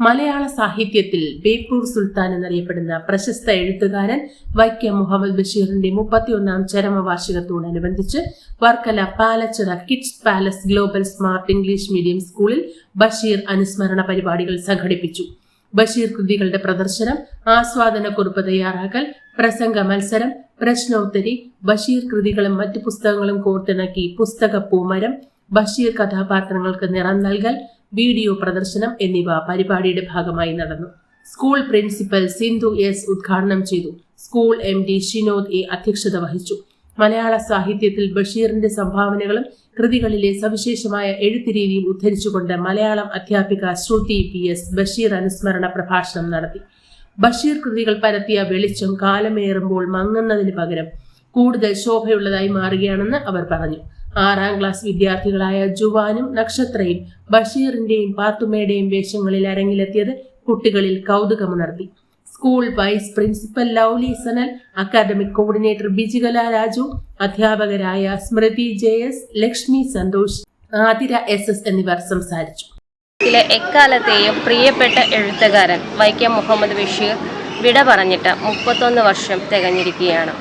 മലയാള സാഹിത്യത്തിൽ ബേപ്പൂർ സുൽത്താൻ എന്നറിയപ്പെടുന്ന പ്രശസ്ത എഴുത്തുകാരൻ വൈക്കം മുഹമ്മദ് ബഷീറിന്റെ മുപ്പത്തിയൊന്നാം ചരമവാർഷികത്തോടനുബന്ധിച്ച് Varkala Palachira kids palace global smart English medium സ്കൂളിൽ ബഷീർ അനുസ്മരണ പരിപാടികൾ സംഘടിപ്പിച്ചു. ബഷീർ കൃതികളുടെ പ്രദർശനം ആസ്വാദന കുറിപ്പ് തയ്യാറാക്കൽ പ്രസംഗ മത്സരം പ്രശ്നോത്തരി ബഷീർ കൃതികളും മറ്റു പുസ്തകങ്ങളും കോർത്തിണക്കി പുസ്തക പൂമരം ബഷീർ കഥാപാത്രങ്ങൾക്ക് നിറം നൽകൽ വീഡിയോ പ്രദർശനം എന്നിവ പരിപാടിയുടെ ഭാഗമായി നടന്നു. സ്കൂൾ പ്രിൻസിപ്പൽ സിന്ധു എസ് ഉദ്ഘാടനം ചെയ്തു. School M D Shinod A അധ്യക്ഷത വഹിച്ചു. മലയാള സാഹിത്യത്തിൽ ബഷീറിന്റെ സംഭാവനകളും കൃതികളിലെ സവിശേഷമായ എഴുത്തുരീതിയും ഉദ്ധരിച്ചുകൊണ്ട് മലയാളം അധ്യാപിക ശ്രുതി പി എസ് ബഷീർ അനുസ്മരണ പ്രഭാഷണം നടത്തി. ബഷീർ കൃതികൾ പരത്തിയ വെളിച്ചം കാലമേറുമ്പോൾ മങ്ങുന്നതിന് പകരം കൂടുതൽ ശോഭയുള്ളതായി മാറുകയാണെന്ന് അവർ പറഞ്ഞു. ആറാം ക്ലാസ് വിദ്യാർത്ഥികളായ ജുവാനും നക്ഷത്രയും ബഷീറിന്റെയും പാത്തുമ്മയുടെയും വേഷങ്ങളിൽ അരങ്ങിലെത്തിയത് കുട്ടികളിൽ കൗതുകമുണർത്തി school vice principal Lovely Sanal academic coordinator Bijikala Raju അധ്യാപകരായ Smriti J S Lakshmi Santhosh Athira S S എന്നിവർ സംസാരിച്ചു. എക്കാലത്തെയും പ്രിയപ്പെട്ട എഴുത്തുകാരൻ വൈക്കം മുഹമ്മദ് ബഷീർ വിട പറഞ്ഞിട്ട് മുപ്പത്തൊന്ന് വർഷം തികഞ്ഞിരിക്കുകയാണ്.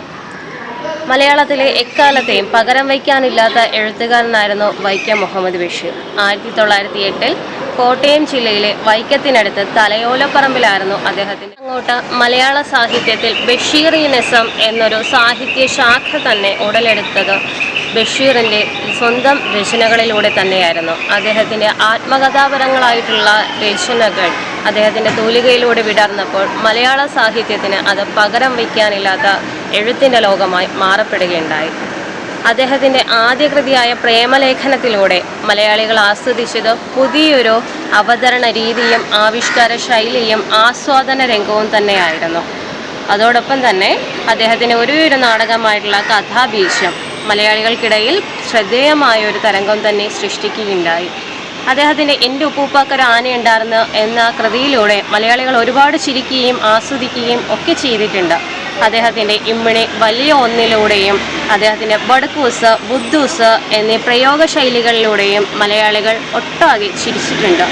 മലയാളത്തിലെ എക്കാലത്തെയും പകരം വയ്ക്കാനില്ലാത്ത എഴുത്തുകാരനായിരുന്നു വൈക്കം മുഹമ്മദ് ബഷീർ. ആയിരത്തി തൊള്ളായിരത്തി എട്ടിൽ കോട്ടയം ജില്ലയിലെ വൈക്കത്തിനടുത്ത് തലയോലപ്പറമ്പിലായിരുന്നു അദ്ദേഹത്തിന്റെ അങ്ങോട്ട് മലയാള സാഹിത്യത്തിൽ ബഷീറിനിസം എന്നൊരു സാഹിത്യ ശാഖ തന്നെ ഉടലെടുത്തത്. ബഷീറിന്റെ സ്വന്തം രചനകളിലൂടെ തന്നെയായിരുന്നു. അദ്ദേഹത്തിന്റെ ആത്മകഥാപരങ്ങളായിട്ടുള്ള രചനകൾ അദ്ദേഹത്തിന്റെ തൂലികയിലൂടെ വിടർന്നപ്പോൾ മലയാള സാഹിത്യത്തിന് അത് പകരം വയ്ക്കാനില്ലാത്ത എഴുത്തിന്റെ ലോകമായി മാറപ്പെടുകയുണ്ടായി. അദ്ദേഹത്തിന്റെ ആദ്യ കൃതിയായ പ്രേമലേഖനത്തിലൂടെ മലയാളികൾ ആസ്വദിച്ചത് പുതിയൊരു അവതരണ രീതിയും ആവിഷ്കാര ശൈലിയും ആസ്വാദന രംഗവും തന്നെയായിരുന്നു. അതോടൊപ്പം തന്നെ അദ്ദേഹത്തിന്റെ ഒരു ഒരു നാടകമായിട്ടുള്ള കഥാബീജം മലയാളികൾക്കിടയിൽ ശ്രദ്ധേയമായ ഒരു തരംഗം തന്നെ സൃഷ്ടിക്കുകയുണ്ടായി. അദ്ദേഹത്തിന്റെ എന്റെ ഉപ്പൂപ്പാക്കൊരു ആനയുണ്ടായിരുന്നു എന്ന കൃതിയിലൂടെ മലയാളികൾ ഒരുപാട് ചിരിക്കുകയും ആസ്വദിക്കുകയും ഒക്കെ ചെയ്തിട്ടുണ്ട്. അദ്ദേഹത്തിന്റെ ഇമ്മിണി വലിയ ഒന്നിലൂടെയും അദ്ദേഹത്തിന്റെ ബഡക്കൂസ് ബുദ്ധൂസ് എന്നീ പ്രയോഗശൈലികളിലൂടെയും മലയാളികൾ ഒട്ടാകെ ചിരിച്ചിട്ടുണ്ട്.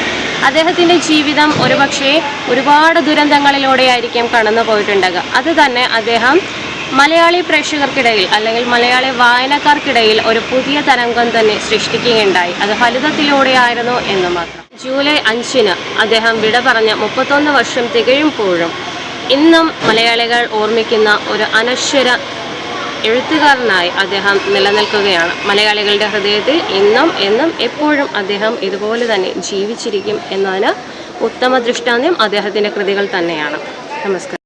അദ്ദേഹത്തിന്റെ ജീവിതം ഒരുപക്ഷെ ഒരുപാട് ദുരന്തങ്ങളിലൂടെയായിരിക്കും കടന്നു പോയിട്ടുണ്ടാകുക അത് തന്നെ അദ്ദേഹം മലയാളി പ്രേക്ഷകർക്കിടയിൽ അല്ലെങ്കിൽ മലയാളി വായനക്കാർക്കിടയിൽ ഒരു പുതിയ തരംഗം തന്നെ സൃഷ്ടിക്കുകയുണ്ടായി. അത് ഫലിതത്തിലൂടെയായിരുന്നു എന്ന് മാത്രം. ജൂലൈ അഞ്ചിന് അദ്ദേഹം വിട പറഞ്ഞ് മുപ്പത്തൊന്ന് വർഷം തികയുമ്പോഴും ഇന്നും മലയാളികൾ ഓർമ്മിക്കുന്ന ഒരു അനശ്വര എഴുത്തുകാരനായി അദ്ദേഹം നിലനിൽക്കുകയാണ്. മലയാളികളുടെ ഹൃദയത്തിൽ ഇന്നും എന്നും എപ്പോഴും അദ്ദേഹം ഇതുപോലെ തന്നെ ജീവിച്ചിരിക്കും എന്നതിന് ഉത്തമ ദൃഷ്ടാന്തം അദ്ദേഹത്തിന്റെ കൃതികൾ തന്നെയാണ്. നമസ്കാരം.